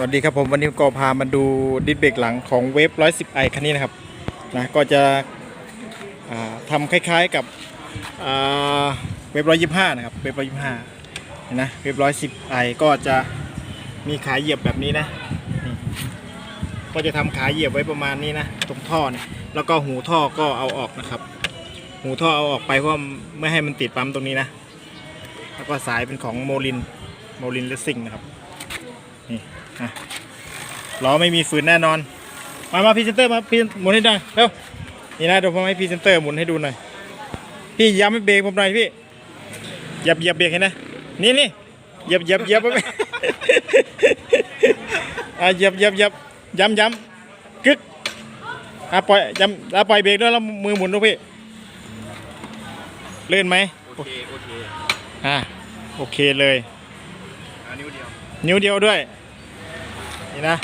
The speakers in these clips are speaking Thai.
วัสดีครับผมวันนี้ก็พามาดูดิสเบรกหลังของเวฟ 110 i คันนี้นะครับนะก็จะอ่าทำคล้ายๆกับอ่าเวฟ 125 นะครับเวฟ 125เห็นนะเวฟ 110 i ก็จะมีขาเหยียบแบบนี้นะก็จะทำขาเหยียบไว้ประมาณนี้นะตรงท่อเนี่ยแล้วก็หูท่อก็เอาออกนะครับ หูท่อเอาออกไปเพราะไม่ให้มันติดปั๊มตรงนี้นะแล้วก็สายเป็นของโมลินโมลินเลสซิ่งนะครับ นี่นะล้อไม่มีฝืนแน่นอน มามาพรีเซนเตอร์มาพรีหมุนให้ได้เร็วนี่นะเดี๋ยวผมให้พรีเซนเตอร์หมุนให้ดูหน่อยพี่ย้ำให้เบรกผมหน่อยพี่เหยียบเหยียบเบรกให้นะนี่นี่เหยียบเหยียบเหยียบไว้อะเหยียบเหยียบเหยียบย้ำย้ำกึกอะปล่อยย้ำอะปล่อยเบรกด้วยแล้วมือหมุนด้วยพี่เลื่อนไหมโอเคโอเคอะโอเคเลยอันนิ้วเดียว นิ้วเดียวด้วย นี่นะ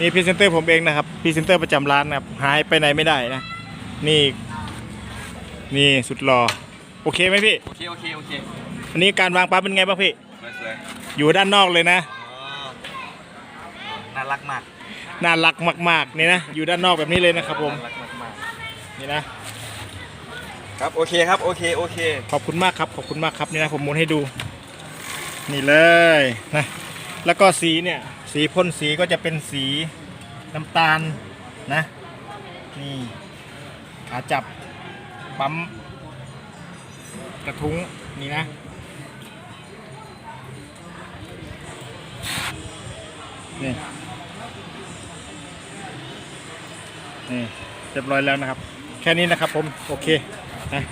นี่พรีเซนเตอร์ผมเองนะครับพรีเซนเตอร์ประจำร้านนะครับหายไปไหนไม่ได้นะ นี่นี่สุดหล่อโอเคไหมพี่ โอเค โอเค โอเคอันนี้การวางปั๊บเป็นไงบ้างพี่ สวยอยู่ด้านนอกเลยนะๆอ๋อน่ารักมากน่ารักมากๆนี่นะอยู่ด้านนอกแบบนี้เลยนะครับผมน่ารักมากนี่นะ ๆครับ โอเคครับ โอเค โอเค ขอบคุณมากครับ ขอบคุณมากครับนี่นะผมหมุนให้ดู นี่เลยนะ แล้วก็สีเนี่ย สีพ่นสีก็จะเป็นสีน้ำตาลนะนี่ขาจับปั๊มกระทุ้งนี่นะนี่นี่เรียบร้อยแล้วนะครับ แค่นี้นะครับผม โอเคนะ